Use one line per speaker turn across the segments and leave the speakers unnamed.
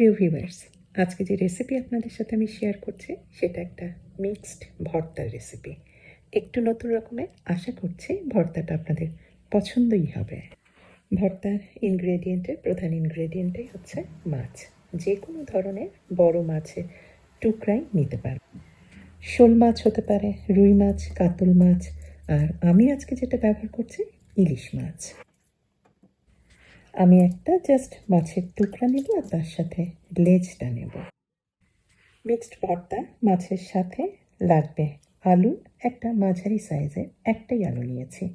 প্রিয় ভিউয়ার্স, আজকে যে রেসিপি আপনাদের সাথে আমি শেয়ার করছি, সেটা একটা মিক্সড ভর্তার রেসিপি একটু নতুন রকমের আশা করছি ভর্তাটা আপনাদের পছন্দই হবে। ভর্তার ইনগ্রেডিয়েন্টের প্রধান ইনগ্রেডিয়েন্টই হচ্ছে মাছ। যে কোনো ধরনের বড় মাছের টুকরাই নিতে পারেন শোল মাছ হতে পারে, রুই মাছ, কাতল মাছ, আর আমি আজকে যেটা ব্যবহার করছি, ইলিশ মাছ। আমি একটা জাস্ট মাছের টুকরা নেব আর তার সাথে লেজটা নেব। মিক্সড ভর্তা মাছের সাথে লাগবে। আলু একটা মাঝারি সাইজের একটাই আলু নিয়েছি।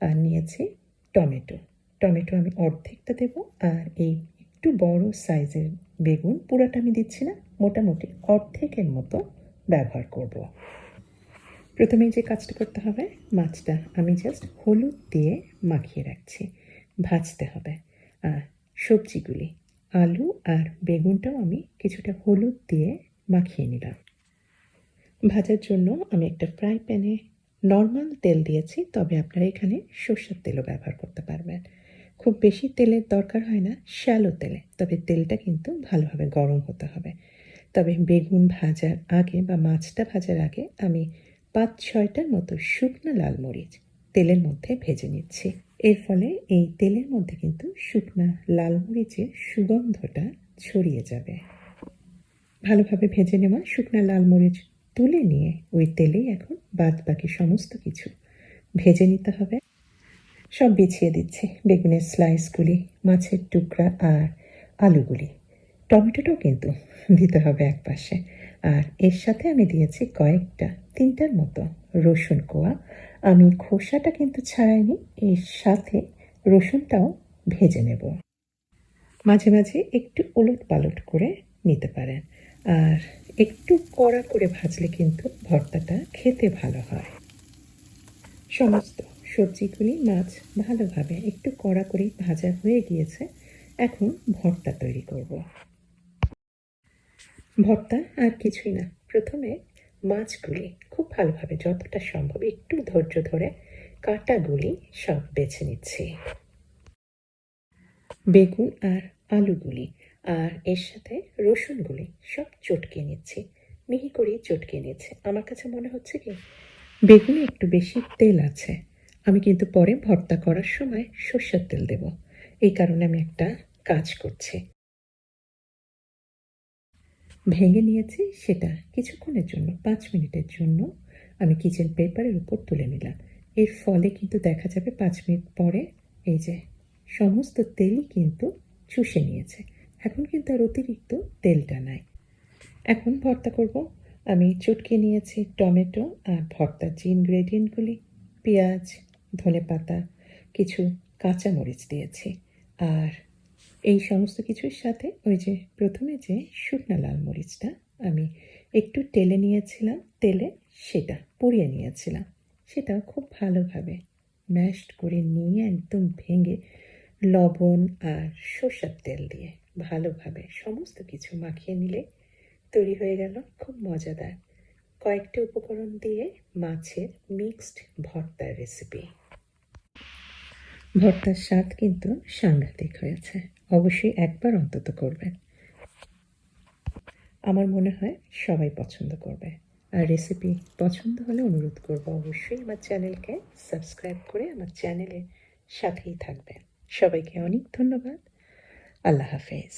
আর নিয়েছি টমেটো। টমেটো আমি অর্ধেকটা দেব আর এই একটু বড় সাইজের বেগুন পুরোটা আমি দিচ্ছি না, মোটামুটি অর্ধেকের মতো ব্যবহার করব। প্রথমেই যে কাজটা করতে হবে, মাছটা আমি জাস্ট হলুদ দিয়ে মাখিয়ে রাখছি। ভাজতে হবে। আর সবজিগুলি, আলু আর বেগুনটাও আমি কিছুটা হলুদ দিয়ে মাখিয়ে নিলাম। ভাজার জন্য আমি একটা ফ্রাই প্যানে নর্মাল তেল দিয়েছি, তবে আপনারা এখানে সর্ষের তেলও ব্যবহার করতে পারবেন। খুব বেশি তেলের দরকার হয় না, শ্যালো তেলে, তবে তেলটা কিন্তু ভালোভাবে গরম হতে হবে। তবে বেগুন ভাজার আগে বা মাছটা ভাজার আগে আমি পাঁচ ছয়টার মতো শুকনো লাল মরিচ তেলের মধ্যে ভেজে নিচ্ছি। এর ফলে এই তেলের মধ্যে কিন্তু শুকনা লাল মরিচের সুগন্ধটা ছড়িয়ে যাবে। ভালোভাবে ভেজে নেওয়া শুকনা লাল মরিচ তুলে নিয়ে ওই তেলেই এখন বাদ বাকি সমস্ত কিছু ভেজে নিতে হবে। সব বিছিয়ে দিচ্ছি বেগুনের স্লাইসগুলি, মাছের টুকরা আর আলুগুলি। টমেটোটাও কিন্তু দিতে হবে এক পাশে। আর এর সাথে আমি দিয়েছি কয়েকটা, তিনটার মতো রসুন কোয়া আমি খোসাটা কিন্তু ছাড়াইনি, এর সাথে রসুনটাও ভেজে নেব। মাঝে মাঝে একটু ওলট পালট করে নিতে পারেন। আর একটু কড়া করে ভাজলে কিন্তু ভর্তাটা খেতে ভালো হয়। সমস্ত সবজিগুলি মাছ ভালোভাবে একটু কড়া করে ভাজা হয়ে গিয়েছে, এখন ভর্তা তৈরি করব। ভর্তা আর কিছুই না, প্রথমে মাছগুলি খুব ভালোভাবে যতটা সম্ভব একটু ধৈর্য ধরে কাঁটাগুলি সব বেছে নিচ্ছি। বেগুন আর আলুগুলি আর এর সাথে রসুনগুলি সব চটকে নিচ্ছি। মিহি করে চটকে নিচ্ছে আমার কাছে মনে হচ্ছে কি, বেগুনে একটু বেশি তেল আছে। আমি কিন্তু পরে ভর্তা করার সময় সর্ষের তেল দেব। এই কারণে আমি একটা কাজ করছি। ভেঙে নিয়েছি সেটা কিছুক্ষণের জন্য, পাঁচ মিনিটের জন্য আমি কিচেন পেপারের উপর তুলে নিলাম। এর ফলে কিন্তু দেখা যাবে পাঁচ মিনিট পরে এই যে সমস্ত তেলই কিন্তু চুষে নিয়েছে। এখন কিন্তু আর অতিরিক্ত তেলটা নাই। এখন ভর্তা করব। আমি চটকে নিয়েছি, টমেটো আর ভর্তার যে ইনগ্রেডিয়েন্টগুলি পেঁয়াজ ধনে পাতা কিছু কাঁচামরিচ দিয়েছি। আর এই সমস্ত কিছুর সাথে ওই যে প্রথমে যে শুকনা লাল মরিচটা আমি একটু তেলে নিয়েছিলাম, তেলে সেটা পুড়িয়ে নিয়েছিলাম। সেটা খুব ভালোভাবে ম্যাশড করে নিয়ে একদম ভেঙে লবণ আর সর্ষের তেল দিয়ে ভালোভাবে সমস্ত কিছু মাখিয়ে নিলে তৈরি হয়ে গেল খুব মজাদার কয়েকটি উপকরণ দিয়ে মাছের মিক্সড ভর্তার রেসিপি ভর্তার স্বাদ কিন্তু সাংঘাতিক হয়েছে। অবশ্যই একবার অন্তত করবেন। আমার মনে হয় সবাই পছন্দ করবে। আর রেসিপি পছন্দ হলে অনুরোধ করব অবশ্যই আমার চ্যানেলকে সাবস্ক্রাইব করে আমার চ্যানেলে সাথেই থাকবেন। সবাইকে অনেক ধন্যবাদ। আল্লাহ হাফেজ।